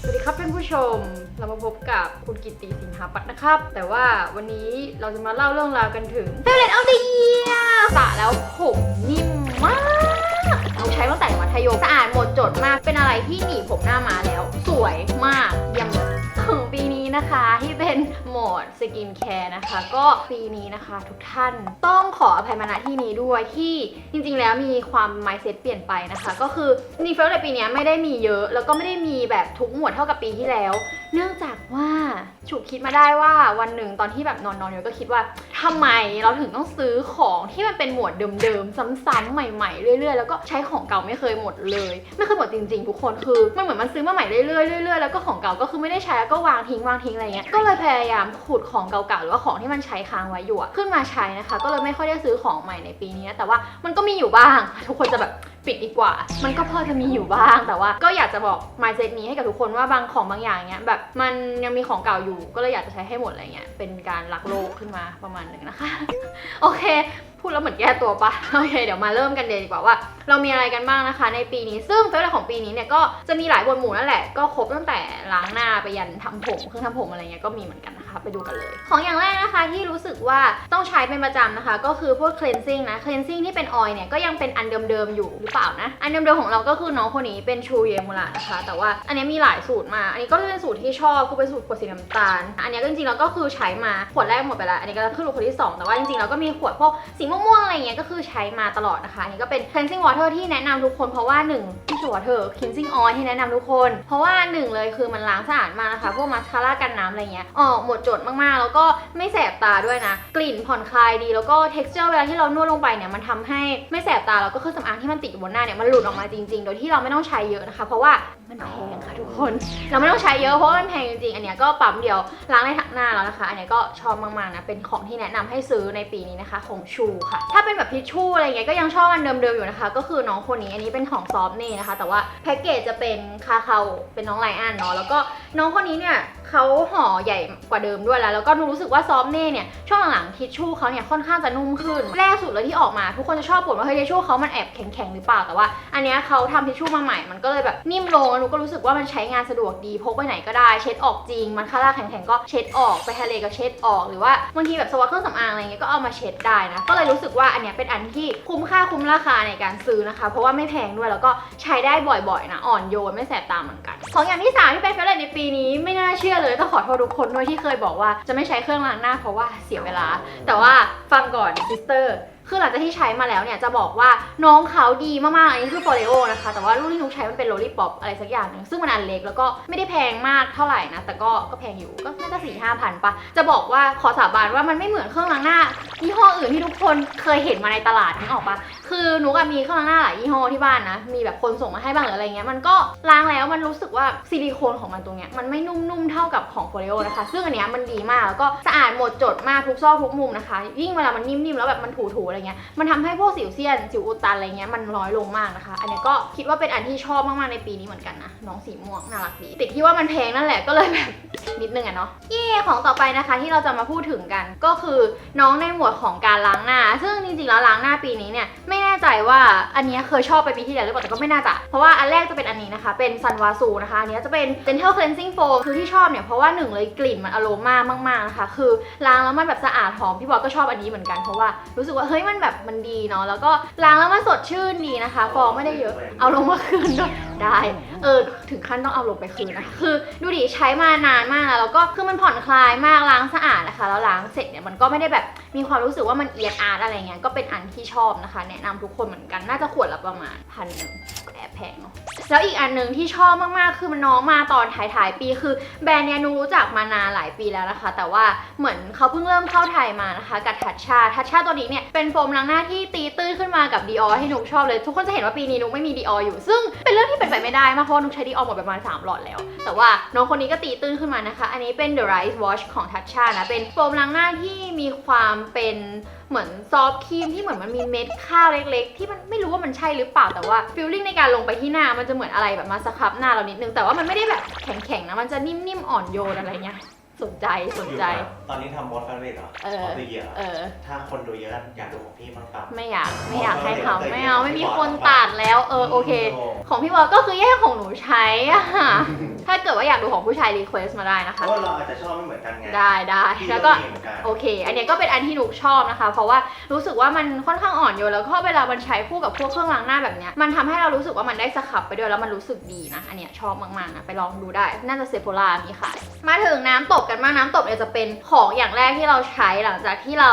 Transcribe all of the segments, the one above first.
สวัสดีครับท่านผู้ชม เรามาพบกับคุณกิตติสิงหาปัตย์นะครับ แต่ว่าวันนี้เราจะมาเล่าเรื่องราวกันถึงเฟเ u ตเอาดีสระแล้วผมนิ่มมากเราใช้ตั้งแต่มัธยมสะอาดหมดจดมาก เป็นอะไรที่หนีผมหน้ามาแล้ว สวยมากเยี่ยมเลยของปีนี้ นะคะที่เป็นโหมดสกินแคร์นะคะ ก็ปีนี้นะคะทุกท่านต้องขออภัยมาณที่นี้ด้วยที่จริงๆ แล้วมีความ mindset เปลี่ยนไปนะคะ ก็คือจริงๆเฟลในปีนี้ไม่ได้มีเยอะ แล้วก็ไม่ได้มีแบบทุกหมวดเท่ากับปีที่แล้ว เนื่องจากว่าฉุกคิดมาได้ว่าวันหนึ่งตอนที่แบบนอนๆอยู่ก็คิดว่าทำไมเราถึงต้องซื้อของที่มันเป็นหมวดเดิมๆซ้ำๆใหม่ๆเรื่อยๆ แล้วก็ใช้ของเก่าไม่เคยหมดเลย ไม่เคยหมดจริงๆ ทุกคนคือมันเหมือนมันซื้อมาใหม่เรื่อยๆเรื่อยๆแล้วก็ของเก่าก็คือไม่ได้ใช้แล้วก็วางทิ้งวางทิ้งอะไรเงี้ย ก็เลยพยายามขุดของเก่าๆหรือว่าของที่มันใช้ค้างไว้อยู่อะขึ้นมาใช้นะคะ ก็เลยไม่ค่อยได้ซื้อของใหม่ในปีนี้ แต่ว่ามันก็มีอยู่บ้าง ทุกคนจะแบบปิดดีกว่า มันก็พอจะมีอยู่บ้าง แต่ว่าก็อยากจะบอก mindset นี้ให้กับทุกคนว่าบางของบางอย่างเนี้ยแบบมันยังมีของเก่าอยู่ ก็เลยอยากจะใช้ให้หมดอะไรเงี้ย เป็นการรักโลกขึ้นมาประมาณหนึ่งนะคะ โอเคพูดแล้วเหมือนแก้ตัวปะโอเคเดี๋ยวมาเริ่มกันเลยดีกว่าว่า เรามีอะไรกันบ้างนะคะ ในปีนี้ซึ่งเฟซของปีนี้เนี่ยก็จะมีหลายบทหมู่นั่นแหละก็ครบตั้งแต่ล้างหน้าไปยันทำผมเครื่องทำผมอะไรเงี้ยก็มีเหมือนกันนะคะ ไปดูกันเลย ของอย่างแรกนะคะที่รู้สึกว่าต้องใช้เป็นประจำนะคะ ก็คือพวก cleansing นะ cleansing ที่เป็นออยล์เนี่ยก็ยังเป็นอันเดิมๆอยู่หรือเปล่านะอันเดิมๆของเราก็คือน้องคนนี้เป็นชูเยมูระนะคะ แต่ว่าอันนี้มีหลายสูตรมา อันนี้ก็เป็นสูตรที่ชอบคือเป็นสูตรขวดสีน้ำตาล อันนี้จริงๆแล้วก็คือใช้มาขวดแรกหมดไปแล้วอันนี้ก็ขึ้นรูขวดที่สองแต่ว่าจริงๆแล้วก็มีขวดพวกสีม่วงๆอะไรเงี้ยก็คือใช้มาตลอดนะคะอันนี้ก็เป็น cleansing water ที่แนะนำทุกคนเพราะว่าหนึ่งที่ชัวร์เธอ cleansing oil ที่แนะนำทุกคน เพราะว่าหนึ่งเลยคือมันล้างสะอาดมากนะคะพวกมัสคาร่ากันน้ำอะไรเงี้ยออกหมดจดมากๆ แล้วก็ไม่แสบตาด้วยนะ กลิ่นผ่อนคลายดีแล้วก็ texture เวลาที่เรานวดลงไปเนี่ยมันทำให้ไม่แสบตาแล้วก็เครื่องสำอางที่มันติดอยู่บนหน้าเนี่ยมันหลุดออกมาจริงๆ โดยที่เราไม่ต้องใช้เยอะนะคะ เพราะว่า มันแพงค่ะทุกคน เราไม่ต้องใช้เยอะเพราะว่ามันแพงจริงๆ อันเนี้ยก็ปั๊มเดียวล้างได้ทั้งหน้าแล้วนะคะ อันเนี้ยก็ชอบมากๆนะ เป็นของที่แนะนำให้ซื้อในปีนี้นะคะของชูค่ะ ถ้าเป็นแบบทิชชู่อะไรเงี้ยก็ยังชอบอันเดิมๆอยู่นะคะ ก็คือน้องคนนี้อันนี้เป็นของซอฟนี่นะคะ แต่ว่าแพ็กเกจจะเป็นคาคาเป็นน้องไลอ้อนเนาะ แล้วก็น้องคนนี้เนี่ย เขาห่อใหญ่กว่าเดิมด้วยแล้ว แล้วก็รู้สึกว่าซอฟเน่เนี่ยช่วงหลังๆทิชชู่เขาเนี่ยค่อนข้างจะนุ่มขึ้น แรกสุดเลยที่ออกมา ทุกคนจะชอบบ่นว่าเฮ้ยทิชชู่เขามันแอบแข็งๆหรือเปล่าแต่ว่า อันเนี้ยเขาทำทิชชู่มาใหม่มันก็เลยแบบนิ่มลงแล้วหนูก็รู้สึกว่ามันใช้งานสะดวกดีพกไปไหนก็ได้เช็ดออกจริง มันคาร่าแข็งๆก็เช็ดออกไปทะเลก็เช็ดออกหรือว่าบางทีแบบสวอตเครื่องสำอางอะไรเงี้ยก็เอามาเช็ดได้นะก็เลยรู้สึกว่าอันเนี้ยเป็นอันที่คุ้มค่าคุ้มราคาในการซื้อนะคะ เพราะว่าไม่แพงด้วยแล้วก็ใช้ได้บ่อยๆนะอ่อนโยนไม่แสบตาเหมือนกัน ของอย่างที่สามที่เป็นเฟรนในปีนี้ไม่น่าเชื่อเลยต้องขอโทษทุกคนด้วยที่เคยบอกว่าจะไม่ใช้เครื่องล้างหน้าเพราะว่าเสียเวลา แต่ว่าฟังก่อนซิสเตอร์คือหลังจากที่ใช้มาแล้วเนี่ยจะบอกว่าน้องเขาดีมากๆ อันนี้คือ f o r e o นะคะ แต่ว่ารุ่นที่นุกใช้มันเป็น Lollipop อะไรสักอย่างหนึงซึ่งมันอันเล็กแล้วก็ไม่ได้แพงมากเท่าไหร่นะ แต่ก็ก็แพงอยู่ก็น่าจะสี่ห้าพันปะจะบอกว่าขอสาบานว่ามันไม่เหมือนเครื่องล้างหน้า ยี่ห้ออื่นที่ทุกคนเคยเห็นมาในตลาดนึกออกปะคือหนุกอะมีเครื่องล้างหน้าหลายยี่ห้อที่บ้านนะ มีแบบคนส่งมาให้บ้างหรืออะไรเงี้ย มันก็ล้างแล้วมันรู้สึกว่าซิลิโคนของมันตรงเนี้ยมันไม่นุ่มๆเท่ากับของ f o r e o นะคะ ซึ่งอันเนี้ยมันดีมากแล้วก็สะอาดหมดจดมากทุกซอกทุกมุมนะคะ ยิ่งเวลามันนิ่มๆแล้วแบบมันถูๆอะไรเงี้ย มันทำให้พวกสิวเซียนสิวอุดตันอะไรเงี้ยมันน้อยลงมากนะคะ อันเนี้ยก็คิดว่าเป็นอันที่ชอบมากๆในปีนี้เหมือนกันนะน้องสีม่วงน่ารักดีติดที่ว่ามันแพงนั่นแหละก็เลยแบบนิดนึงอะเนาะเย่ของต่อไปนะคะที่เราจะมาพูดถึงกันก็คือน้องในหมวดของการล้างหน้า ซึ่งจริงๆแล้วล้างหน้าปีนี้เนี่ยไม่แน่ใจว่าอันนี้เคยชอบไปปีที่แล้วหรือเปล่าแต่ก็ไม่น่าจะ เพราะว่าอันแรกจะเป็นอันนี้นะคะ เป็นซันวาซูนะคะอันเนี้ยจะเป็น Dental Cleansing Foam คือที่ชอบเนี่ยเพราะว่าหนึ่งเลยกลิ่นมันอโรมามากๆนะคะ คือล้างแล้วมันแบบสะอาดหอมพี่บอยก็ชอบอันนี้เหมือนกันเพราะว่ารู้สึกว่าเฮ้ยมันแบบมันดีเนาะแล้วก็ล้างแล้วมันสดชื่นดีนะคะ ฟองไม่ได้เยอะ เอาลงมาคืนด้วย ได้ เออ ถึงขั้นต้องเอาลงไปคืนนะคะคือดูดิใช้มานานมากแล้วแล้วก็คือมันผ่อนคลายมากล้างสะอาดนะคะ แล้วล้างเสร็จเนี่ยมันก็ไม่ได้แบบมีความรู้สึกว่ามันเอียดอาร์ตอะไรเงี้ย ก็เป็นอันที่ชอบนะคะ แนะนำทุกคนเหมือนกัน น่าจะขวดละประมาณพันหนึ่งก็แอบแพงเนาะ แล้วอีกอันหนึ่งที่ชอบมากๆ คือมันน้องมาตอนท้ายๆปีคือแบรนด์เนี้ยหนูรู้จักมานานหลายปีแล้วนะคะ แต่ว่าเหมือนเขาเพิ่งเริ่มเข้าไทยมานะคะ กับทัชชาทัชชาตัวนี้เนี่ยเป็นโฟมล้างหน้าที่ตีตื้นขึ้นมากับดีออให้หนุกชอบเลย ทุกคนจะเห็นว่าปีนี้หนุกไม่มีดีอออยู่ ซึ่งเป็นเรื่องที่เป็นไปไม่ได้มากเพราะหนุกใช้ดีออหมดประมาณ3หลอดแล้ว แต่ว่าน้องคนนี้ก็ตีตื้นขึ้นมานะคะ อันนี้เป็น The Rice Wash ของทัชชานะเป็นโฟมล้างหน้าที่มีความเป็น เหมือนซอฟต์ครีมที่เหมือนมันมีเม็ดข้าวเล็กๆ ที่มันไม่รู้ว่ามันใช่หรือเปล่าแต่ว่าฟิลลิ่งในการลงไปที่หน้ามันจะเหมือนอะไรแบบมาสครับหน้าเรานิดนึงแต่ว่ามันไม่ได้แบบแข็งๆนะมันจะนิ่มๆอ่อนโยนอะไรเงี้ย สนใจสนใจ ตอนนี้ทำมอสแฟนเวทเหรอเออออฟเยอะเออ ถ้าคนดูเยอะอยากดูของพี่บ้างเปล่า ไม่อยากไม่อยากให้ทำไม่เอาไม่มีคนตัดแล้ว เออโอเค ของพี่บอยก็คือแยกของหนูใช้อะถ้าเกิดกิดว่าอยากดูของผู้ชายรีเควสมาได้นะเพคะ ราะว่าเราอาจจะชอบไม่เหมือนกันไงได้ได้พี่แล้วก็ มีเหมือนกันโอเค อันเนี้ยก็เป็นอันที่นุกชอบนะคะ เพราะว่ารู้สึกว่ามันค่อนข้างอ่อนโยนแล้วก็เวลามันใช้คู่กับพวกเครื่องล้างหน้าแบบเนี้ย มันทำให้เรารู้สึกว่ามันได้สครับไปด้วยแล้วมันรู้สึกดีนะ อันเนี้ยชอบมากๆนะ ไปลองดูได้ น่าจะเซโพล่ามีขาย มาถึงน้ำตบกันบ้างน้ำตบเนี่ยจะเป็นของอย่างแรกที่เราใช้หลังจากที่เรา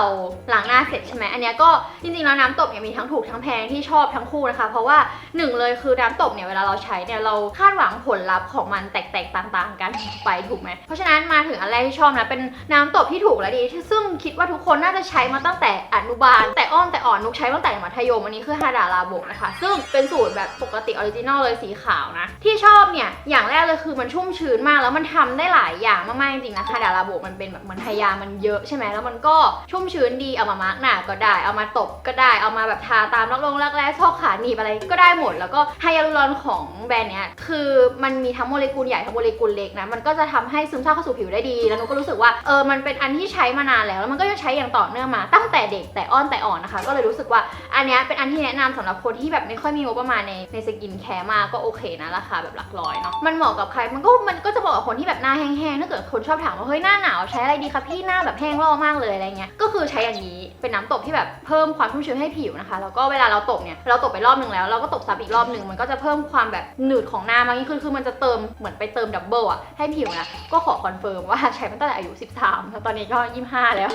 ล้างหน้าเสร็จใช่ไหมอันนี้ก็จริงๆแล้วน้ำตบเนี่ยมีทั้งถูกทั้งแพงที่ชอบทั้งคู่นะคะ เพราะว่าหนึ่งเลยคือน้ำตบเนี่ยเวลาเราใช้เนี่ยเราคาดหวังผลลัพธ์ของมันแตกๆต่างๆ กันไปถูกไหมเพราะฉะนั้นมาถึงอันแรกที่ชอบนะเป็นน้ำตบที่ถูกและดีซึ่งคิดว่าทุกคนน่าจะใช้มาตั้งแต่อนุบาล แต่อ้อมแต่อ่อนนุกใช้ตั้งแต่มัธยมอันนี้คือฮาดาลาโบกนะคะ ซึ่งเป็นสูตรแบบปกติออริจินอลเลยสีขาวนะที่ชอบเนี่ยอย่างแรกเลยคือมันชุ่มชื้นมากแล้วมันทำได้หลายอย่างมากๆจริงๆนะฮาดาลาโบกมันเป็นแบบเหมือนไฮยามันเยอะใช่ไหมแล้วมันก็ชุ่มชื้นดีเอามามาร์กหน้าก็ได้ เอามาตบก็ได้ เอามาแบบทาตามรักลงรักแร้ซอกขาหนีบอะไรก็ได้หมด แล้วก็ไฮยาลูรอนของแบรนด์เนี้ยคือมันมีทั้งโมเลกุลใหญ่ทั้งโมเลกุลเล็กนะ มันก็จะทำให้ซึมซาบเข้าสู่ผิวได้ดี แล้วนุกก็รู้สึกว่าเออ มันเป็นอันที่ใช้มานานแล้ว แล้วมันก็ยังใช้อย่างต่อเนื่องมา ตั้งแต่เด็กแต่อ้อนแต่อ่อนนะคะ ก็เลยรู้สึกว่าอันเนี้ยเป็นอันที่แนะนำสำหรับคนที่แบบไม่ค่อยมีงบประมาณในในสกินแคร์มากก็โอเคนะราคาแบบหลักร้อยเนาะ มันเหมาะกับใคร มันก็มันก็จะเหมาะกับคนที่แบบหน้าแห้งๆ ถ้าเกิดคนชอบถามว่าเฮ้ยหน้าหนาวใช้อะไรดีคะพี่หน้าแบบแห้งลอกมากเลยอะไรเงี้ยก็คือใช้อย่างนี้เป็นน้ำตบที่แบบเพิ่มความชุ่มชื้นให้ผิวนะคะแล้วก็เวลาเราตบเนี่ยเราตบไปรอบหนึ่งแล้วเราก็ตบซ้ำอีกรอบหนึ่งมันก็จะเพิ่มความแบบหนืดของหน้ามากยิ่งขึ้นคือมันจะเติมเหมือนไปเติมดับเบิลอะให้ผิวนะก็ขอคอนเฟิร์มว่าใช้มาตั้งแต่อายุ 13 แล้วตอนนี้ก็ 25 แล้ว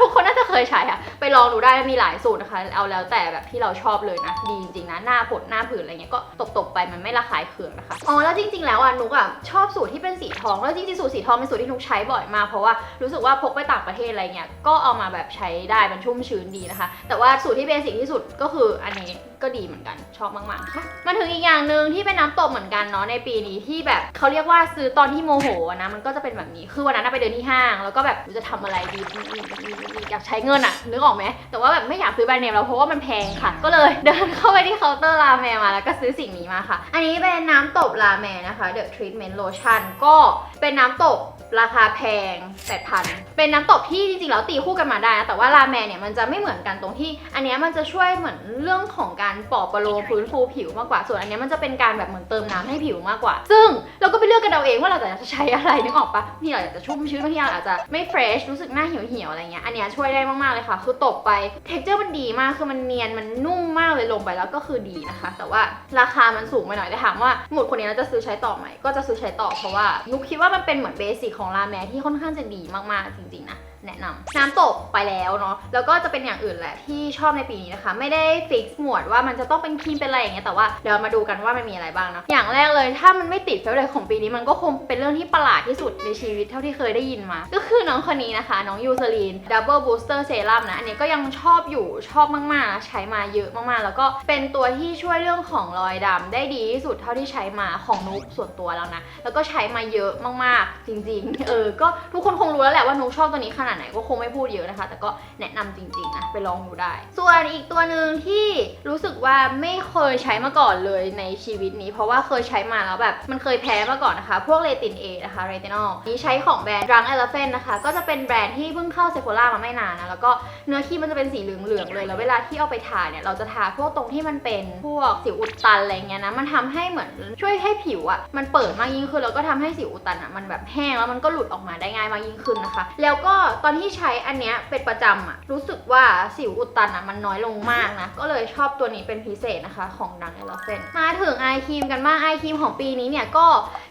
ทุกคนน่าจะเคยใช้อะไปลองดูได้มีหลายสูตรนะคะ เอาแล้วแต่แบบที่เราชอบเลยนะ ดีจริงๆนะหน้าผดหน้าผื่นอะไรเงี้ยก็ตบๆไปมันไม่ระคายเคืองนะคะอ๋อแล้วจริง ๆ แล้วอะนุกอะชอบสูตรที่เป็นสีทองแล้วจริงๆสูตรสีทองเป็นสูตรที่นุกใช้บ่อยมากเพราะว่ารู้สึกว่าพกไปต่างประเทศอะไรเงี้ยก็เอามาแบบใช้ได้มันชุ่มชื้นดีนะคะ แต่ว่าสูตรที่เบสิกที่สุดก็คืออันนี้ก็ดีเหมือนกันชอบมากๆค่ะมาถึงอีกอย่างหนึ่งที่เป็นน้ำตบเหมือนกันเนาะในปีนี้ที่แบบเขาเรียกว่าซื้อตอนที่โมโหนะมันก็จะเป็นแบบนี้คือวันนั้นไปเดินที่ห้าง แล้วก็แบบจะทำอะไรดีอยากใช้เงินอะนึกออกไหมแต่ว่าแบบไม่อยากซื้อแบรนด์เนมแล้วเพราะว่ามันแพงค่ะ ก็เลยเดินเข้าไปที่เคาน์เตอร์ราแมมาแล้วก็ซื้อสิ่งนี้มาค่ะ อันนี้เป็นน้ำตบราแมนะคะ The Treatment Lotion ก็เป็นน้ำตบราคาแพง 8,000 เป็นน้ำตบที่จริงๆแล้วตีคู่กันมาได้นะแต่ว่าราแมนเนี่ยมันจะไม่เหมือนกันตรงที่ อันนี้มันจะช่วยเหมือนเรื่องของการปลอบประโลมฟื้นฟูผิวมากกว่า ส่วนอันนี้มันจะเป็นการแบบเหมือนเติมน้ำให้ผิวมากกว่า ซึ่งเราก็ไปเลือกกันเอาเองว่าเราจะใช้อะไรนึกออกปะนี่เราอยากจะชุ่มชื้นบางทีเราอาจจะไม่เฟรชรู้สึกหน้าเหี่ยวๆอะไรเงี้ย อันนี้ช่วยได้มากๆเลยค่ะ คือตบไปเท็กเจอร์มันดีมาก คือมันเนียน มันนุ่มมากเลยลงไปแล้วก็คือดีนะคะ แต่ว่าราคามันสูงไปหน่อยแต่ถามว่าหมุดคนนี้เราจะซื้อใช้ต่อไหม ก็จะซื้อใช้ต่อเพราะว่านุกคิดว่ามันเป็นเหมือนเบสิกของราแมที่ค่อนข้างจะดีมากๆจริงๆนะ แนะนำน้ำตกไปแล้วเนาะแล้วก็จะเป็นอย่างอื่นแหละที่ชอบในปีนี้นะคะ ไม่ได้ฟิกหมวดว่ามันจะต้องเป็นครีมเป็นอะไรอย่างเงี้ยแต่ว่าเดี๋ยวมาดูกันว่ามันมีอะไรบ้างเนาะอย่างแรกเลยถ้ามันไม่ติดเฟลเลยของปีนี้มันก็คงเป็นเรื่องที่ประหลาดที่สุดในชีวิตเท่าที่เคยได้ยินมา ก็คือน้องคนนี้นะคะ น้องยูซลีนดับเบิลบูสเตอร์เซรั่มนะอันนี้ก็ยังชอบอยู่ชอบมากๆนะใช้มาเยอะมากๆ แล้วก็เป็นตัวที่ช่วยเรื่องของรอยดำได้ดีที่สุดเท่าที่ใช้มาของนุกส่วนตัวแล้วนะแล้วก็ใช้มาเยอะมากๆ จริง ๆ เออก็ทุกคนคงรู้แล้วแหละว่านุกชอบตัวนี้ขนาดไหนก็คงไม่พูดเยอะนะคะ แต่ก็แนะนำจริงๆนะไปลองดูได้ ส่วนอีกตัวหนึ่งที่รู้สึกว่าไม่เคยใช้มาก่อนเลยในชีวิตนี้ เพราะว่าเคยใช้มาแล้วแบบมันเคยแพ้มาก่อนนะคะ พวกเลตินเอนะคะเรตินอลนี้ใช้ของแบรนด์ Drunk Elephant นะคะ ก็จะเป็นแบรนด์ที่เพิ่งเข้าเซโ h ล่ามาไม่นานนะแล้วก็เนื้อครีมมันจะเป็นสีเหลืองๆเลย แล้วเวลาที่เอาไปทาเนี่ยเราจะทาพวกตรงที่มันเป็นพวกสิวอุดตันอะไรเงี้ยนะมันทำให้เหมือนช่วยให้ผิวอะมันเปิดมากยิ่งขึ้นแล้วก็ทำให้สิวอุดตันอะมันแบบแห้งแล้วมันก็หลุดออกมาได้ง่ายมากยิ่งขึ้นนะคะ แล้วก็ตอนที่ใช้อันเนี้ยเป็นประจำอะรู้สึกว่าสิวอุดตันอะมันน้อยลงมากนะ ก็เลยชอบตัวนี้เป็นพิเศษนะคะ ของดังเอลเฟนมาถึงไอครีมกันบ้างไอครีมของปีนี้เนี่ยก็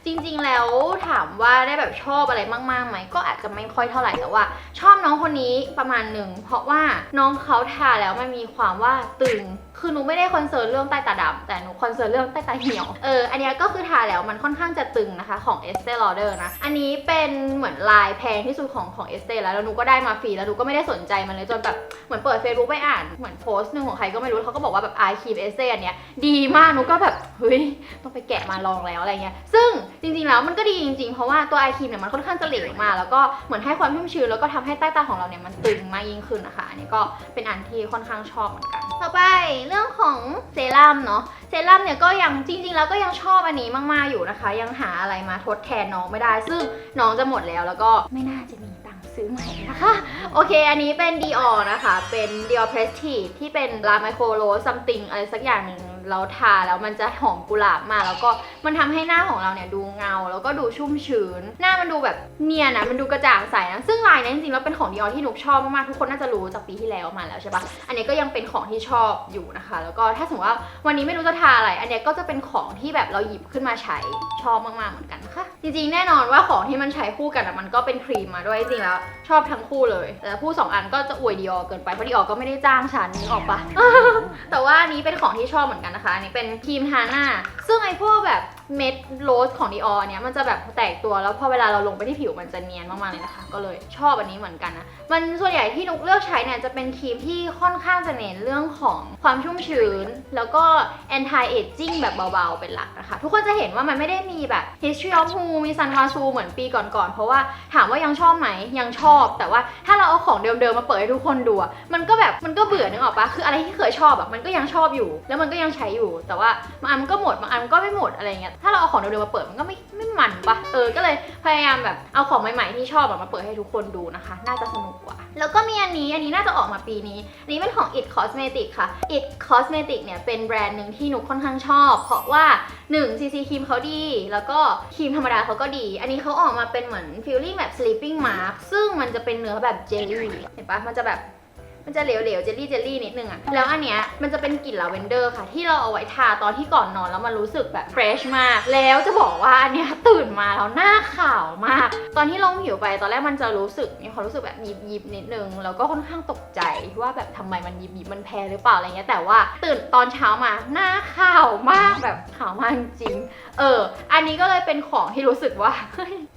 จริง ๆ แล้วถามว่าได้แบบชอบอะไรมากๆไหมก็อาจจะไม่ค่อยเท่าไหร่แต่ว่า ชอบน้องคนนี้ประมาณหนึ่งเพราะว่าน้องเขาทาแล้วมันมีความว่าตึง คือหนูไม่ได้คอนเซิร์นเรื่องใต้ตาดำแต่หนูคอนเซิร์นเรื่องใต้ตาเหี่ยว เออ อันนี้ก็คือทาแล้วมันค่อนข้างจะตึงนะคะของ Estee Lauder นะ อันนี้เป็นเหมือนลายแพงที่สุดของของ Estee แล้วแล้วหนูก็ได้มาฟรีแล้วหนูก็ไม่ได้สนใจมันเลยจนแบบเหมือนเปิด Facebook ไปอ่านเหมือนโพสต์หนึ่งของใครก็ไม่รู้เขาก็บอกว่าแบบไอครีม Estee อันเนี้ยดีมากหนูก็แบบเฮ้ยต้องไปแกะมาลองแล้วอะไรเงี้ยซึ่งจริงๆแล้วมันก็ดีจริงๆเพราะว่าตัวไอครีมเนี่ยมันค่อนข้างจะเหลวมากแล้วก็เหมือนให้ความชุ่มชื้นแล้วก็ทำให้ใต้ตาของเราเนี่ยมันตึงมากยิ่งขึ้นนะคะอันนี้ก็เป็นอันที่ค่อนข้างชอบเหมือนกัน ต่อไปเรื่องของเซรั่มเนาะเซรั่มเนี่ยก็ยังจริง ๆ แล้วก็ยังชอบอันนี้มากๆอยู่นะคะ ยังหาอะไรมาทดแทนน้องไม่ได้ ซึ่งน้องจะหมดแล้วแล้วก็ไม่น่าจะมีตังค์ซื้อใหม่นะคะ โอเค อันนี้เป็น Dior นะคะ เป็น Dior Prestige ที่เป็นลาไมโครโรซัมติงอะไรสักอย่างหนึ่ง เราทาแล้วมันจะหอมกุหลาบมาก แล้วก็มันทำให้หน้าของเราเนี่ยดูเงา แล้วก็ดูชุ่มชื้น หน้ามันดูแบบเนียนนะมันดูกระจ่างใสนะซึ่งลายเนี้จริงๆแล้วเป็นของดีออที่นุกชอบมากๆทุกคนน่าจะรู้จากปีที่แล้วมาแล้วใช่ปะอันนี้ก็ยังเป็นของที่ชอบอยู่นะคะ แล้วก็ถ้าสมมติว่าวันนี้ไม่รู้จะทาอะไร อันเนี้ยก็จะเป็นของที่แบบเราหยิบขึ้นมาใช้ชอบมากๆเหมือนกันนะคะจริงๆแน่นอนว่าของที่มันใช้คู่กันอะมันก็เป็นครีมมาด้วยจริงๆแล้วชอบทั้งคู่เลย แต่พูดสองอันก็จะอวยดีออเกินไปเพราะดีออก็ไม่ได้จ้างฉันนึกออกปะแต่ว่าอันนี้เป็นของที่ชอบเหมือนกันนะคะ อันนี้เป็นครีมทาหน้า ซึ่งไอ้พวกแบบ เม็ดโรสของดีออเนี้ยมันจะแบบแตกตัวแล้วพอเวลาเราลงไปที่ผิวมันจะเนียนมากๆเลยนะคะ ก็เลยชอบอันนี้เหมือนกันนะ มันส่วนใหญ่ที่นุกเลือกใช้เนี่ยจะเป็นครีมที่ค่อนข้างจะเน้นเรื่องของความชุ่มชื้น แล้วก็ anti aging แบบเบาๆเป็นหลักนะคะ ทุกคนจะเห็นว่ามันไม่ได้มีแบบ history of who มี sun h a s u เหมือนปีก่อนๆเพราะว่าถามว่ายังชอบไหมยังชอบ แต่ว่าถ้าเราเอาของเดิมๆมาเปิดให้ทุกคนดูมันก็แบบมันก็เบื่อนึกออกปะคืออะไรที่เคยชอบอะมันก็ยังชอบอยู่ แล้วมันก็ยังใช้อยู่ แต่ว่าบางอันมันก็หมดบางอันมันก็ไม่หมดอะไรเงี้ยถ้าเราเอาของเดิมๆมาเปิดมันก็ไม่ไม่มันปะเออ ก็เลยพยายามแบบเอาของใหม่ๆที่ชอบอะมาเปิดให้ทุกคนดูนะคะ น่าจะสนุกกว่า แล้วก็มีอันนี้ อันนี้น่าจะออกมาปีนี้อันนี้เป็นของ It Cosmetic ค่ะ It Cosmetic เนี่ยเป็นแบรนด์หนึ่งที่หนูค่อนข้างชอบ เพราะว่า1 CC ครีมเขาดี แล้วก็ครีมธรรมดาเขาก็ดี อันนี้เขาออกมาเป็นเหมือน feeling แบบ sleeping mask ซึ่งมันจะเป็นเนื้อแบบเจลลี่เห็นปะมันจะแบบ มันจะเหลวๆเจลลี่เจลลี่นิดนึงอะแล้วอันเนี้ยมันจะเป็นกลิ่นลาเวนเดอร์ค่ะ ที่เราเอาไว้ทาตอนที่ก่อนนอนแล้วมันรู้สึกแบบเฟรชมาก แล้วจะบอกว่าอันเนี้ยตื่นมาแล้วหน้าขาวมาก ตอนที่ลงผิวไปตอนแรกมันจะรู้สึกมีความรู้สึกแบบยิบยิบๆนิดนึงแล้วก็ค่อนข้างตกใจว่าแบบทำไมมันยิบยิบๆมันแพ้หรือเปล่าอะไรเงี้ยแต่ว่าตื่นตอนเช้ามาหน้าขาวมากแบบขาวมากจริงเออ อันนี้ก็เลยเป็นของที่รู้สึกว่า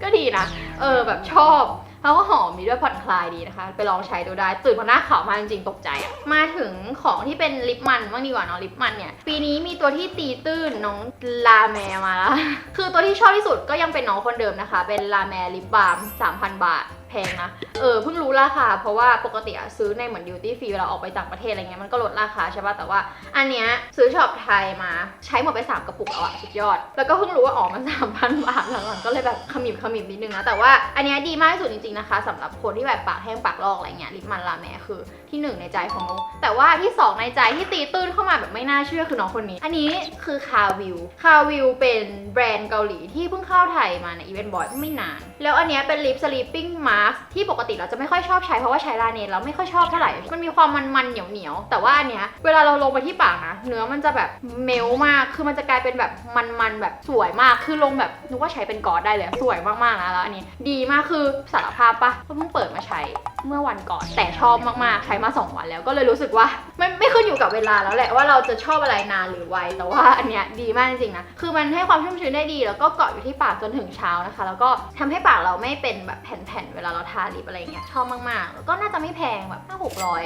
ก็ดีนะ เออแบบชอบ เพราะวก็หอมดีด้วยผ่อนคลายดีนะคะ ไปลองใช้ดูได้ ตื่นมาหน้าขาวมากจริงๆ ตกใจอะมาถึงของที่เป็นลิปมันบ้างดีกว่าเนาะลิปมันเนี่ย ปีนี้มีตัวที่ตีตื้นน้องลาแมมาแล้ว คือตัวที่ชอบที่สุดก็ยังเป็นน้องคนเดิมนะคะ เป็นลาแมลิปบาล์ม3,000 บาท แพงนะ เออเพิ่งรู้ราคา เพราะว่าปกติอะซื้อในเหมือนดิวตี้ฟรีเวลาออกไปต่างประเทศอะไรเงี้ยมันก็ลดราคาใช่ป่ะแต่ว่า อันเนี้ยซื้อช็อปไทยมาใช้หมดไป 3 กระปุกแล้วอะสุดยอด แล้วก็เพิ่งรู้ว่าออกมัน3,000บาทหลังๆก็เลยแบบขมิบขมิบนิดนึงนะแต่ว่าอันเนี้ยดีมากที่สุดจริงๆนะคะสำหรับคนที่แบบปากแห้งปากลอกอะไรเงี้ยลิปมันลาแมคือ ที่หนึ่งในใจของนุกแต่ว่าที่สองในใจที่ตีตื้นเข้ามาแบบไม่น่าเชื่อคือน้องคนนี้ อันนี้คือคาวิวคาวิวเป็นแบรนด์เกาหลีที่เพิ่งเข้าไทยมาในอีเวนต์บอยไม่นาน แล้วอันนี้เป็นลิปสลีปปิ้งมาสที่ปกติเราจะไม่ค่อยชอบใช้เพราะว่าใช้ลาเนนแล้วไม่ค่อยชอบเท่าไหร่ มันมีความมันๆเหนียวเหนียวๆแต่ว่าอันเนี้ยเวลาเราลงไปที่ปากนะเนื้อมันจะแบบเมลมากคือมันจะกลายเป็นแบบมันๆแบบสวยมากคือลงแบบนึกว่าใช้เป็นกอดได้เลยสวยมากๆนะแล้วอันนี้ดีมากคือสารภาพปะเพิ่งเปิดมาใช้เมื่อวันก่อนแต่ชอบมากๆใช้มา2วันแล้วก็เลยรู้สึกว่าไม่ไม่ขึ้นอยู่กับเวลาแล้วแหละว่าเราจะชอบอะไรนานหรือไวแต่ว่าอันเนี้ยดีมากจริงๆนะคือมันให้ความชุ่มชื้นได้ดี แล้วก็เกาะอยู่ที่ปากจนถึงเช้านะคะ แล้วก็ทำให้ปากเราไม่เป็นแบบแผ่นๆเวลาเราทาลิปอะไรเงี้ยชอบมากๆแล้วก็น่าจะไม่แพงแบบห้าหกร้อย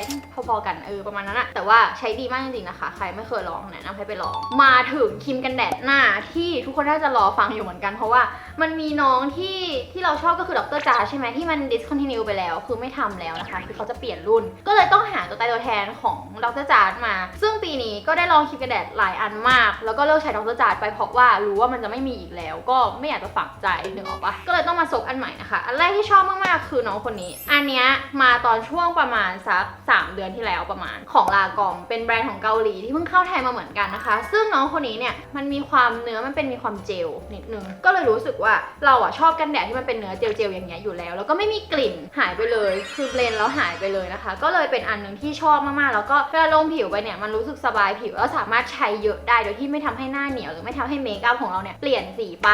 พอๆกันเออประมาณนั้นอะแต่ว่าใช้ดีมากจริงๆนะคะ ใครไม่เคยลองแนะนำให้ไปลอง มาถึงครีมกันแดดหน้าที่ทุกคนน่าจะรอฟังอยู่เหมือนกันเพราะว่า มันมีน้องที่ที่เราชอบก็คือดรจาใช่ไหมที่มัน discontinue ไปแล้ว คือไม่ทำแล้วนะคะ คือเขาจะเปลี่ยนรุ่น ก็เลยต้องหาตัวตายตัวแทนของดรจามา ซึ่งปีนี้ก็ได้ลองครีมกันแดดหลายอันมาก แล้วก็เลิกใช้ดรจาไปเพราะว่ารู้ว่ามันจะไม่มีอีกแล้ว ก็ไม่อยากจะฝังใจนึกออกปะก็เลยต้องมาซบอันใหม่นะคะ อันแรกที่ชอบมากๆคือน้องคนนี้ อันเนี้ยมาตอนช่วงประมาณสัก3เดือนที่แล้วประมาณของลากอมเป็นแบรนด์ของเกาหลีที่เพิ่งเข้าไทยมาเหมือนกันนะคะ ซึ่งน้องคนนี้เนี่ยมันมีความเนื้อมันเป็นมีความเจลนิดนึงก็เลยรู้สึกว่าเราอะชอบกันแดดที่มันเป็นเนื้อเจลๆอย่างเงี้ยอยู่แล้ว แล้วก็ไม่มีกลิ่นหายไปเลย คือเบลนแล้วหายไปเลยนะคะ ก็เลยเป็นอันหนึ่งที่ชอบมากๆ แล้วก็เวลาลงผิวไปเนี่ยมันรู้สึกสบายผิวแล้วสามารถใช้เยอะได้โดยที่ไม่ทำให้หน้าเหนียวหรือไม่ทำให้เมคอัพของเราเนี่ยเปลี่ยนสีไป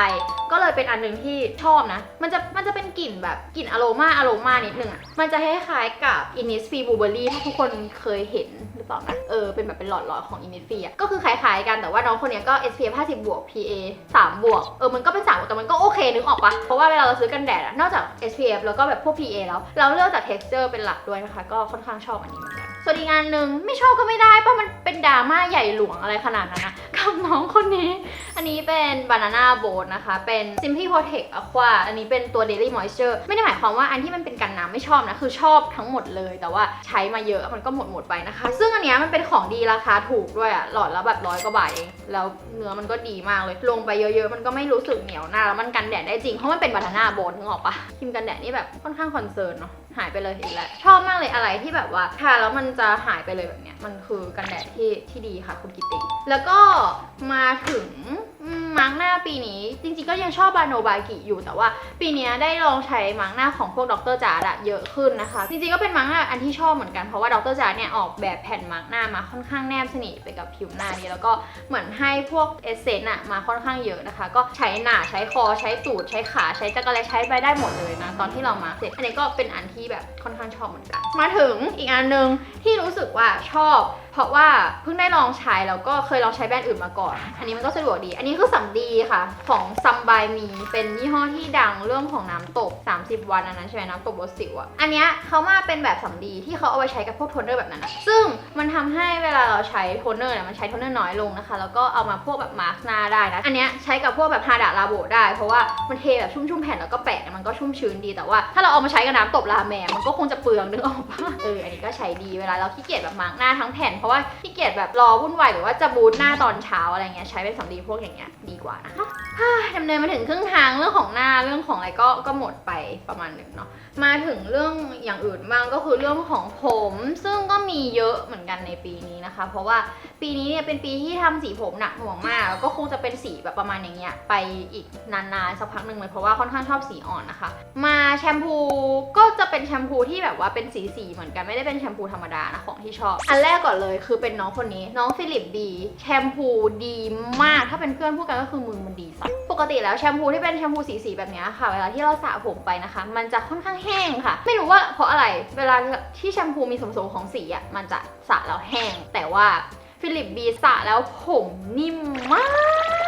ก็เลยเป็นอันหนึ่งที่ชอบนะ มันจะมันจะเป็นกลิ่นแบบกลิ่นอโรมาอโรมานิดนึงอะมันจะคล้ายๆกับ Innisfree Blueberry ถ้าทุกคนเคยเห็น หรือเปล่านะเออเป็นแบบเป็นหลอดๆของ Innisfree อะก็คือคล้ายๆกันแต่ว่าน้องคนนี้ก็ SPF 50บวก PA 3บวกเออมันก็เป็น3บวกแต่มันก็โอเคนึกออกปะเพราะว่าเวลาเราซื้อกันแดดอะนอกจาก SPF แล้วก็แบบพวก PA แล้ว เราเลือกจาก texture เป็นหลักด้วยนะคะ ก็ค่อนข้างชอบอันนี้ ส่วนอีกงานหนึ่งไม่ชอบก็ไม่ได้ป่ะมันเป็นดราม่าใหญ่หลวงอะไรขนาดนั้นนะกับน้องคนนี้ อันนี้เป็น Banana Boat นะคะ เป็น Simply Protect Aqua อันนี้เป็นตัว Daily Moisture ไม่ได้หมายความว่าอันที่มันเป็นกันน้ำไม่ชอบนะ คือชอบทั้งหมดเลย แต่ว่าใช้มาเยอะมันก็หมดหมดไปนะคะ ซึ่งอันเนี้ยมันเป็นของดีราคาถูกด้วยอะหลอดละแบบร้อยกว่าบาทเอง แล้วเนื้อมันก็ดีมากเลย ลงไปเยอะๆ มันก็ไม่รู้สึกเหนียวหน้าแล้วมันกันแดดได้จริง เพราะมันเป็น Banana Boat นึกออกปะครีมกันแดดนี่แบบค่อนข้างคอนเซิร์นเนาะหายไปเลยอีกแล้วชอบมากเลยอะไรที่แบบว่าทาแล้วมันจะหายไปเลยแบบเนี้ยมันคือกันแดดที่ที่ดีค่ะคุณกิติ แล้วก็มาถึง มาร์กหน้าปีนี้ จริงๆก็ยังชอบบาโนบากิอยู่แต่ว่า ปีนี้ได้ลองใช้มาร์กหน้าของพวกดรจาร์ดอะเยอะขึ้นนะคะ จริงๆก็เป็นมาร์กหน้าอันที่ชอบเหมือนกันเพราะว่าดรจาร์ดเนี่ยออกแบบแผ่นมาร์กหน้ามาค่อนข้างแนบสนิทไปกับผิวหน้านี้แล้วก็เหมือนให้พวกเอเซนต์อะมาค่อนข้างเยอะนะคะ ก็ใช้หน้าใช้คอใช้ตูดใช้ขาใช้จักรแลใช้ไปได้หมดเลยนะตอนที่เรามาร์กเสร็จอันนี้ก็เป็นอันที่แบบค่อนข้างชอบเหมือนกัน มาถึงอีกอันหนึงที่รู้สึกว่าชอบเพราะว่าเพิ่งได้ลองใช้แล้วก็เคยลองใช้แบรนด์อื่นมาก่อน อันนี้มันก็สะดวกดี อันนี้คือสำดีค่ะ ของซัมบายมีเป็นยี่ห้อที่ดังเรื่องของน้ำตบ30 วันอันนั้นใช่ไหมน้ำตบลดสิวอะอันเนี้ยเขามาเป็นแบบสำดีที่เขาเอาไว้ใช้กับพวกโทนเนอร์แบบนั้นซึ่งมันทำให้เวลาเราใช้โทนเนอร์เนี่ยมันใช้โทนเนอร์น้อยลงนะคะ แล้วก็เอามาพวกแบบมาร์กหน้าได้นะ อันเนี้ยใช้กับพวกแบบฮาดาลาโบได้ เพราะว่ามันเทแบบชุ่มๆแผ่นแล้วก็แปะมันก็ชุ่มชื้นดี แต่ว่าถ้าเราเอามาใช้กับน้ำตบลาแมมันก็คงจะเปลืองนึกออกปะเอออันนี้ก็ใช้ดีเวลาเราขี้เกียจแบบมาร์กหน้าทั้งแผ่นเพราะว่าขี้เกียจแบบรอวุ่นวายหรือว่าจะบูทหน้าตอนเช้าอะไรเงี้ยใช้เป็นสำลีพวกอย่างเงี้ยดีกว่านะคะดำเนินมาถึงครึ่งทางเรื่องของหน้าเรื่องของอะไรก็ก็หมดไปประมาณหนึ่งเนาะมาถึงเรื่องอย่างอื่นบ้างก็คือเรื่องของผม ซึ่งก็มีเยอะเหมือนกันในปีนี้นะคะ เพราะว่าปีนี้เนี่ยเป็นปีที่ทำสีผมหนักหน่วงมากแล้วก็คงจะเป็นสีแบบประมาณอย่างเงี้ยไปอีกนานๆสักพักหนึ่งเลยเพราะว่าค่อนข้างชอบสีอ่อนนะคะ มาแชมพูก็จะเป็นแชมพูที่แบบว่าเป็นสีสีๆเหมือนกันไม่ได้เป็นแชมพูธรรมดานะของที่ชอบ อันแรกก่อนเลยคือเป็นน้องคนนี้น้องฟิลิปดีแชมพูดีมากถ้าเป็นเพื่อนพูดกันก็คือมือมันดีสัสปกติแล้วแชมพูที่เป็นแชมพูสีสีๆแบบเนี้ยค่ะ เวลาที่เราสระผมไปนะคะ มันจะค่อนข้างแห้งค่ะ ไม่รู้ว่าเพราะอะไรเวลาที่แชมพูมีส่วนผสมของสีอะมันจะสระแล้วแห้ง แต่ว่าฟิลิปบีสระแล้วผมนิ่มมาก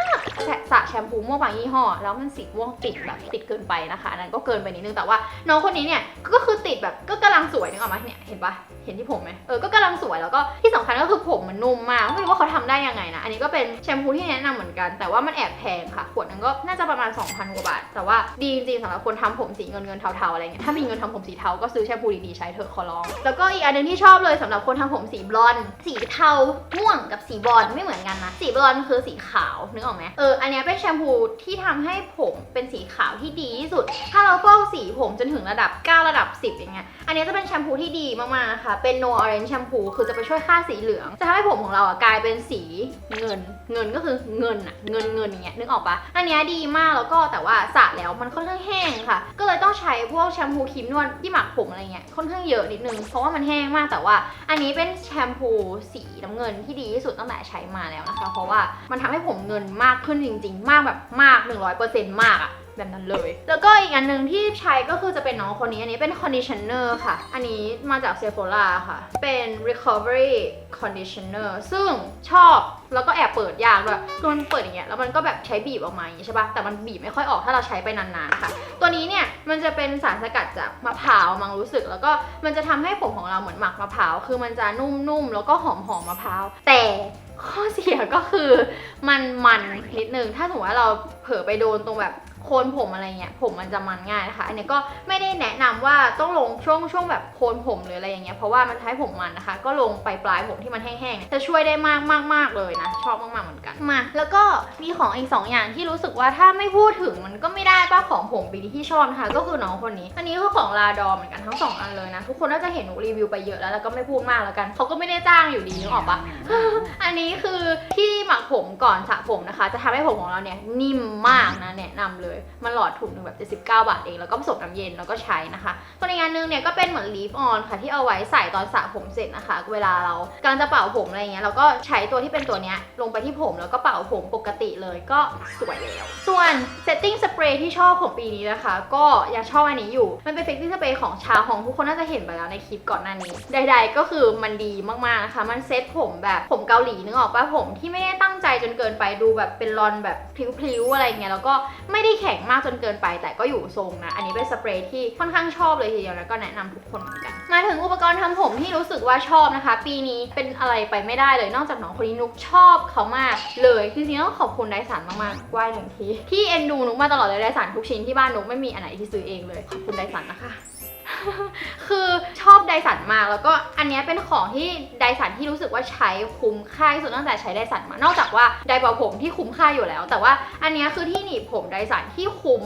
สสระแชมพูม่วงบางยี่ห้อ แล้วมันสีม่วงติดแบบติดเกินไปนะคะนั้นก็เกินไปนิดนึงแต่ว่า น้องคนนี้เนี่ยก็คือติดแบบก็กำลังสวยนึกออกไหมเนี่ยเห็นปะเห็นที่ผมไหมเออก็กำลังสวยแล้วก็ที่สำคัญก็คือผมมันนุ่มมากไม่รู้ว่าเขาทำได้ยังไงนะอันนี้ก็เป็นแชมพูที่แนะนำเหมือนกัน แต่ว่ามันแอบแพงค่ะขวดนึงก็น่าจะประมาณ 2,000กว่าบาท แต่ว่าดีจริงๆสำหรับคนทำผมสีเงินเงินเทาๆอะไรเงี้ยถ้ามีเงินทำผมสีเทาก็ซื้อแชมพูดีๆใช้เถอะขอร้อง แล้วก็อีกอันหนึงที่ชอบเลยสำหรับคนทำผมสีบลอนด์สีเทาม่วงกับสีบลอนด์ไม่เหมือนกันนะสีบลอนด์คือสีขาวนึกออกไหมเออออันนี้เป็นแชมพูที่ทำให้ผมเป็นสีขาวที่ดีที่สุด ถ้าเราฟอกสีผมจนถึงระดับ 9 ระดับ 10 อย่างเงี้ย อันนี้จะเป็นแชมพูที่ดีมากๆนะคะ เป็น no orange แชมพู คือจะไปช่วยฆ่าสีเหลือง จะทำให้ผมของเราอะกลายเป็นสีเงิน เงินก็คือเงินอะเงินเงินอย่างเงี้ย นึกออกปะอันนี้ดีมากแล้วก็แต่ว่าสระแล้วมันค่อนข้างแห้งค่ะ ก็เลยต้องใช้พวกแชมพูครีมนวดที่หมักผมอะไรเงี้ย ค่อนข้างเยอะนิดนึง เพราะว่ามันแห้งมาก แต่ว่า อันนี้เป็นแชมพูสีน้ำเงินที่ดีที่สุดตั้งแต่ใช้มาแล้วนะคะ เพราะว่ามันทำให้ผมเงินมากขึ้นจริง ๆ มากแบบมาก 100%มากอะแบบนั้นเลย แล้วก็อีกอันหนึ่งที่ใช้ก็คือจะเป็นน้องคนนี้ อันนี้เป็น conditioner ค่ะ อันนี้มาจาก Sephora ค่ะ เป็น recovery conditioner ซึ่งชอบแล้วก็แอบเปิดยากด้วยคือมันเปิดอย่างเงี้ย แล้วมันก็แบบใช้บีบออกมาอย่างงี้ใช่ปะแต่มันบีบไม่ค่อยออกถ้าเราใช้ไปนานๆค่ะ ตัวนี้เนี่ยมันจะเป็นสารสกัดจากมะพร้าวมังรู้สึก แล้วก็มันจะทำให้ผมของเราเหมือนหมักมะพร้าว คือมันจะนุ่มๆ แล้วก็หอมๆมะพร้าว แต่ ข้อเสียก็คือมันมันนิดนึง ถ้าสมมติว่าเราเผลอไปโดนตรงแบบ โคนผมอะไรเงี้ยผมมันจะมันง่ายนะคะ อันนี้ก็ไม่ได้แนะนำว่าต้องลงช่วงช่วงแบบโคนผมหรืออะไรอย่างเงี้ยเพราะว่ามันใช้ผมมันนะคะ ก็ลงไปปลายผมที่มันแห้งๆจะช่วยได้มากมากมากเลยนะ ชอบมากๆเหมือนกันมา แล้วก็มีของอีกสองอย่างที่รู้สึกว่าถ้าไม่พูดถึงมันก็ไม่ได้ป้าของผมปีนี้ที่ชอบนะคะก็คือน้องคนนี้ อันนี้คือของลาดอมเหมือนกันทั้งสองอันเลยนะ ทุกคนน่าจะเห็นหนูรีวิวไปเยอะแล้วแล้วก็ไม่พูดมากแล้วกันเขาก็ไม่ได้จ้างอยู่ดีนึกออกปะอันนี้คือที่หมักผมก่อนสระผมนะคะ จะทำให้ผมของเราเนี่ยนิ่มมากนะแนะนำเลยมันหลอดถุงหนึ่งแบบ 79 บาทเอง แล้วก็ผสมน้ำเย็นแล้วก็ใช้นะคะ ตัวในงานหนึงเนี่ยก็เป็นเหมือน leave on ค่ะที่เอาไว้ใส่ตอนสระผมเสร็จนะคะ เวลาเรากำลังจะเป่าผมอะไรเงี้ยเราก็ใช้ตัวที่เป็นตัวเนี้ยลงไปที่ผมแล้วก็เป่าผมปกติเลยก็สวยแล้ว ส่วน setting spray ที่ชอบของปีนี้นะคะ ก็ยังชอบอันนี้อยู่ มันเป็น setting spray ของชาของทุกคนน่าจะเห็นไปแล้วในคลิปก่อนหน้านี้ ใด ๆ ก็คือมันดีมากๆนะคะ มันเซตผมแบบผมเกาหลีนึกออกปะผมที่ไม่ได้ตั้งใจจนเกินไปดูแบบเป็นรอนแบบพลิ้วๆอะไรเงี้ยแล้วก็ไม่ได้แข็งมากจนเกินไป แต่ก็อยู่ทรงนะ อันนี้เป็นสเปรย์ที่ค่อนข้างชอบเลยทีเดียวแล้วก็แนะนำทุกคนเหมือนกัน มาถึงอุปกรณ์ทำผมที่รู้สึกว่าชอบนะคะ ปีนี้เป็นอะไรไปไม่ได้เลยนอกจากน้องคนนี้นุกชอบเขามากเลยจริงๆต้องขอบคุณไดสันมากๆไหว้หนึ่งทีที่เอ็นดูนุกมาตลอดเลยไดสันทุกชิ้นที่บ้านนุกไม่มีอันไหนที่ซื้อเองเลยขอบคุณไดสันนะคะ คือชอบไดสันมากแล้วก็อันนี้เป็นของที่ไดสันที่รู้สึกว่าใช้คุ้มค่าที่สุดตั้งแต่ใช้ไดสันมานอกจากว่าไดเป่าผมที่คุ้มค่าอยู่แล้ว แต่ว่าอันนี้คือที่หนีบผมไดสันที่คุ้ม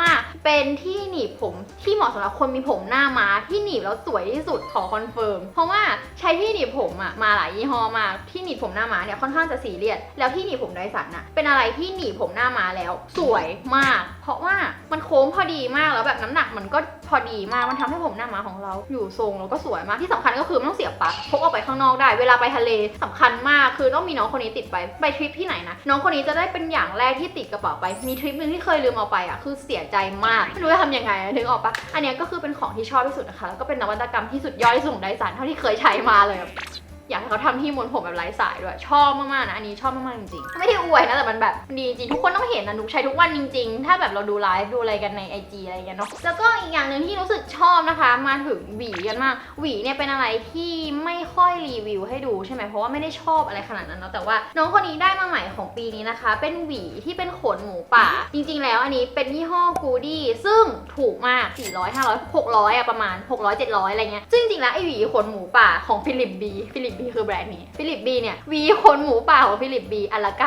มาก ๆ เป็นที่หนีบผมที่เหมาะสำหรับคนมีผมหน้าม้าที่หนีบแล้วสวยที่สุดขอคอนเฟิร์มเพราะว่าใช้ที่หนีบผมอะมาหลายยี่ห้อมากที่หนีบผมหน้าม้าเนี่ยค่อนข้างจะสีเรียสแล้วที่หนีบผมไดสันอะเป็นอะไรที่หนีบผมหน้าม้าแล้ว สวยมาก เพราะว่ามันโค้งพอดีมากแล้วแบบน้ำหนักมันก็พอดีมากมันทำให้ผมหน้าม้าของเราอยู่ทรงแล้วก็สวยมากที่สำคัญก็คือไม่ต้องเสียบปลั๊กพกออกไปข้างนอกได้ เวลาไปทะเลสำคัญมากคือต้องมีน้องคนนี้ติดไปไปทริปที่ไหนนะน้องคนนี้จะได้เป็นอย่างแรกที่ติดกระเป๋าไปมีทริปหนึ่งที่เคยลืมเอาไปอะคือเสียใจมากไม่รู้จะทำยังไงอะนึกออกปะอันนี้ก็คือเป็นของที่ชอบที่สุดนะคะแล้วก็เป็นนวัตกรรมที่สุดยอดที่สุดของไดสันเท่าที่เคยใช้มาเลย อยากให้เขาทำที่ม้วนผมแบบไร้สายด้วย ชอบมากๆนะ อันนี้ชอบมากๆจริงๆ ไม่ได้อวยนะ แต่มันแบบดีจริง ทุกคนต้องเห็นนะนุกใช้ทุกวันจริง ๆ ถ้าแบบเราดูไลฟ์ดูอะไรกันใน IG อะไรเงี้ยเนาะ แล้วก็อีกอย่างหนึ่งที่รู้สึกชอบนะคะ มาถึงหวีกันมาก หวีเนี่ยเป็นอะไรที่ไม่ค่อยรีวิวให้ดูใช่ไหมเพราะว่าไม่ได้ชอบอะไรขนาดนั้นเนาะ แต่ว่าน้องคนนี้ได้มาใหม่ของปีนี้นะคะ เป็นหวีที่เป็นขนหมูป่า จริง ๆ แล้วอันนี้เป็นยี่ห้อกูดี้ซึ่งถูกมาก 400 500 600อะประมาณ 600 700อะไรเงี้ยซึ่งจริงๆแล้วไอหวีขนหมูป่าของฟิลิปบีฟิลิปบีคือแบรนด์นี้ฟิลิปบีเนี่ยหวีขนหมูป่าของฟิลิปบีอันละ9,000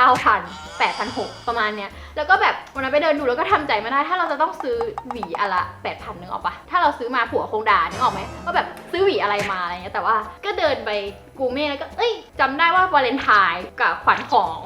8,600 ประมาณเนี้ย แล้วก็แบบวันนั้นไปเดินดูแล้วก็ทำใจไม่ได้ ถ้าเราจะต้องซื้อหวีอันละ 8,000นึงออกปะถ้าเราซื้อมาผัวคงด่านึกออกไหมว่าแบบ ซื้อหวีอะไรมาอะไรเงี้ยแต่ว่าก็เดินไปกูเม่แล้วก็เอ้ยจำได้ว่าวาเลนไทน์กับขวัญของ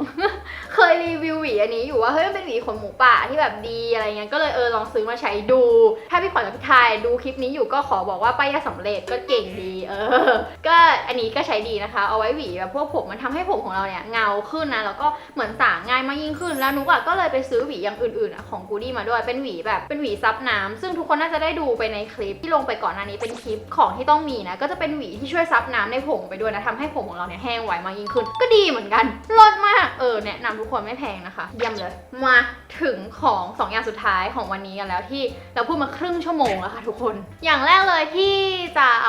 เคยรีวิวหวีอันนี้อยู่ว่าเฮ้ยมันเป็นหวีขนหมูป่าที่แบบดีอะไรเงี้ยก็เลยเออลองซื้อมาใช้ดู ถ้าพี่ขวัญกับพี่ไทยดูคลิปนี้อยู่ก็ขอบอกว่าป้ายยาสำเร็จก็เก่งดีเออ ก็อันนี้ก็ใช้ดีนะคะ เอาไว้หวีแบบพวกผมมันทำให้ผมของเราเนี่ยเงาขึ้นนะแล้วก็เหมือนสางง่ายมากยิ่งขึ้นแล้วนุกอะก็เลยไปซื้อหวีอย่างอื่นๆอะของกูดี้มาด้วยเป็นหวีแบบเป็นหวีซับน้ำซึ่งทุกคนน่าจะได้ดูไปในคลิปที่ลงไปก่อนหน้านี้เป็นคลิปของที่ต้องมีนะ ก็จะเป็นหวีที่ช่วยซับน้ำในผมไปด้วยนะทำให้ผมของเราเนี่ยแห้งไวมากยิ่งขึ้น ก็ดีเหมือนกันลดมากเออแนะนำทุกคนไม่แพงนะคะเยี่ยมเลย มาถึงของสองอย่างสุดท้ายของวันนี้กันแล้วที่เราพูดมาครึ่งชั่วโมงแล้วค่ะทุกคน อย่างแรกเลยที่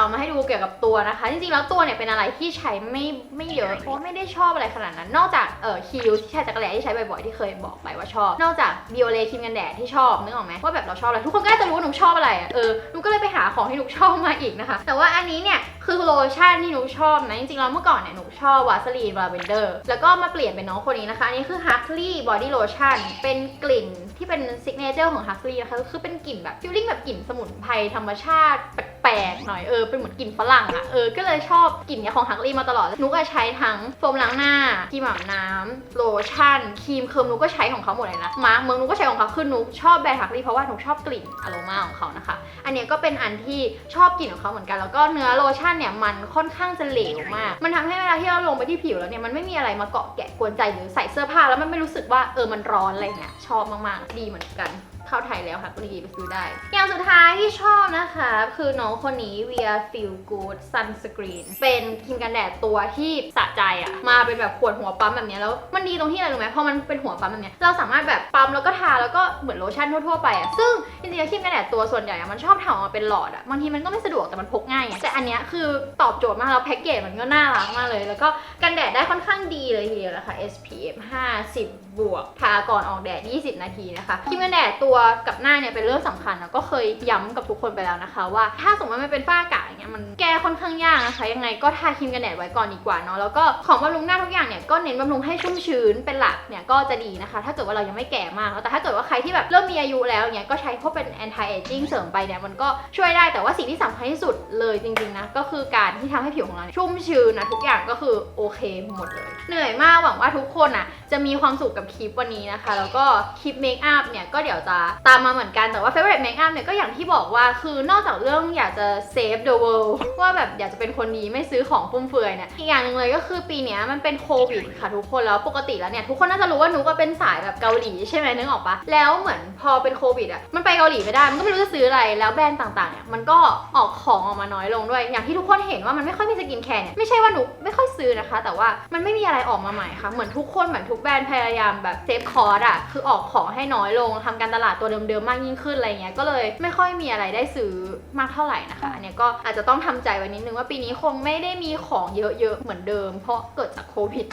เอามาให้ดูเกี่ยวกับตัวนะคะ จริงๆแล้วตัวเนี่ยเป็นอะไรที่ใช้ไม่ไม่เยอะเพราะว่าไม่ได้ชอบอะไรขนาดนั้น นอกจากเออคิวที่ใช้จักรแลที่ใช้บ่อยๆที่เคยบอกไปว่าชอบ นอกจากบิโอเลครีมกันแดดที่ชอบนึกออกไหมว่าแบบเราชอบอะไรทุกคนก็น่าจะรู้ว่าหนูชอบอะไรอะเออหนูก็เลยไปหาของที่หนูชอบมาอีกนะคะ แต่ว่าอันนี้เนี่ยคือโลชั่นที่หนูชอบนะจริงๆแล้วเมื่อก่อนเนี่ยหนูชอบวาสลีนลาเวนเดอร์แล้วก็มาเปลี่ยนเป็นน้องคนนี้นะคะอันนี้คือ h u x l e y Body Lotion เป็นกลิ่น ที่เป็นซิกเนเจอร์ของ h u x l e y นะคะคือเป็นกลิ่นแบบฟิลลิ่งแบบกลิ่นสมุนไพรธรรมชาติแปลกๆหน่อยเออเป็นเหมือนกลิ่นฝรั่งอะเออก็เลยชอบกลิ่นเนี้ยของ h u x l e y มาตลอดนูก็ใช้ทั้งโฟมล้างหน้าครีมอาบน้ำโลชั่นครีมเคิร์มนูก็ใช้ของเขาหมดเลยนะมาร์กเมืองนูก็ใช้ของเขาคือหนูชอบแบรนด์ h u x l e y เพราะว่าหนูชอบกลิ่นอโรมาของเขานะคะ อันนี้ก็เป็นอันที่ชอบกลิ่นของเขาเหมือนกันแล้วก็เนื้อโลชั่นเนี่ยมันค่อนข้างจะเหลวมาก มันทำให้เวลาที่เราลงไปที่ผิวแล้วเนี่ยมันไม่มีอะไรมาเกาะแกะกวนใจหรือใส่เสื้อผ้าแล้วมันไม่รู้สึกว่าเออมันร้อนอะไรเงี้ยชอบมากๆดีเหมือนกัน เข้าไทยแล้วค่ะก็ดีไปซื้อได้ อย่างสุดท้ายที่ชอบนะคะ คือน้องคนนี้ Via Feel Good Sunscreen เป็นครีมกันแดดตัวที่สะใจอะมาเป็นแบบขวดหัวปั๊มแบบนี้แล้วมันดีตรงที่อะไรรู้ไหมพอมันเป็นหัวปั๊มแบบนี้เราสามารถแบบปั๊มแล้วก็ทาแล้วก็เหมือนโลชั่นทั่วๆไปอะซึ่งจริงๆแล้วครีมกันแดดตัวส่วนใหญ่อะมันชอบทำออกมาเป็นหลอดอะบางทีมันก็ไม่สะดวกแต่มันพกง่ายไงแต่อันเนี้ยคือตอบโจทย์มากแล้วแพ็กเกจมันก็น่ารักมากเลย แล้วก็กันแดดได้ค่อนข้างดีเลยทีเดียวนะคะ SPF 50 บวกทาก่อนออกแดด 20 นาทีนะคะครีมกันแดดตัวกับหน้าเนี่ยเป็นเรื่องสำคัญนะก็เคยย้ำกับทุกคนไปแล้วนะคะ ว่าถ้าสมมติมันเป็นฝ้ากระอย่างเงี้ยมันแก้ค่อนข้างยากนะคะ ยังไงก็ทาครีมกันแดดไว้ก่อนดีกว่าเนาะแล้วก็ของบำรุงหน้าทุกอย่างเนี่ยก็เน้นบำรุงให้ชุ่มชื้นเป็นหลักเนี่ยก็จะดีนะคะ ถ้าเกิดว่าเรายังไม่แก่มากแล้วแต่ถ้าเกิดว่าใครที่แบบเริ่มมีอายุแล้วเนี่ยก็ใช้พวกเป็น anti aging เสริมไปเนี่ยมันก็ช่วยได้แต่ว่าสิ่งที่สำคัญที่สุดเลยจริงๆนะก็คือการที่ทำให้ผิวของเราชุ่มชื้นนะทุกอย่างก็คือโอเคหมดเลย เหนื่อยมากหวังว่าทุกคนอะจะมีความสุขกับคลิปวันนี้นะคะ แล้วก็คลิปเมคอัพเนี่ยก็เดี๋ยวจะตามมาเหมือนกัน แต่ว่า favorite makeup เนี่ยก็อย่างที่บอกว่าคือนอกจากเรื่องอยากจะ save the world ว่าแบบอยากจะเป็นคนดีไม่ซื้อของฟุ่มเฟือยเนี่ยอีกอย่างหนึ่งเลยก็คือปีนี้มันเป็นโควิดค่ะทุกคนแล้วปกติแล้วเนี่ยทุกคนน่าจะรู้ว่านุก็เป็นสายแบบเกาหลีใช่ไหมนึกออกปะแล้วเหมือนพอเป็นโควิดอะมันไปเกาหลีไม่ได้มันก็ไม่รู้จะซื้ออะไรแล้วแบรนด์ต่างๆเนี่ยมันก็ออกของออกมาน้อยลงด้วย อย่างที่ทุกคนเห็นว่ามันไม่ค่อยมีสกินแคร์เนี่ยไม่ใช่ว่านุกไม่ค่อยซื้อนะคะ แต่ว่ามันไม่มีอะไรออกมาใหม่ค่ะเหมือนทุกคนเหมือนทุกแบรนด์พยายามแบบเซฟคอร์สอะคือออกของให้น้อยลงทำการตลาดตัวเดิมๆมากยิ่งขึ้นอะไรเงี้ยก็เลยไม่ค่อยมีอะไรได้ซื้อมากเท่าไหร่นะคะอันเนี้ยก็อาจจะต้องทำใจไว้นิดนึงว่าปีนี้คงไม่ได้มีของเยอะๆเหมือนเดิม เพราะเกิดจากโควิด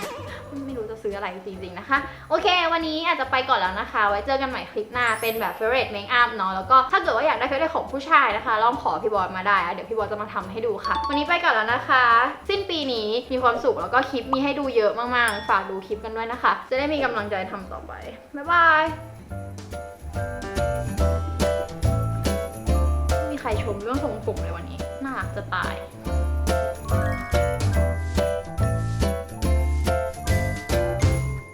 ไม่ รู้จะซื้ออะไรจริงๆนะคะ โอเค วันนี้อาจจะไปก่อนแล้วนะคะ ไว้เจอกันใหม่คลิปหน้าเป็นแบบ favorite makeup เนาะแล้วก็ถ้าเกิดว่าอยากได้ favorite ของผู้ชายนะคะลองขอพี่บอลมาได้อะเดี๋ยวพี่บอลจะมาทำให้ดูค่ะ วันนี้ไปก่อนแล้วนะคะ สิ้นปีนี้มีความสุขแล้วก็คลิปมีให้ดูเยอะมากๆ ฝากดูคลิปกันด้วยนะคะ จะได้มีกำลังใจทำต่อไปบ๊ายบายม่มีใครชมเรื่องทรงผมเลยวันนี้น่ารักจะตาย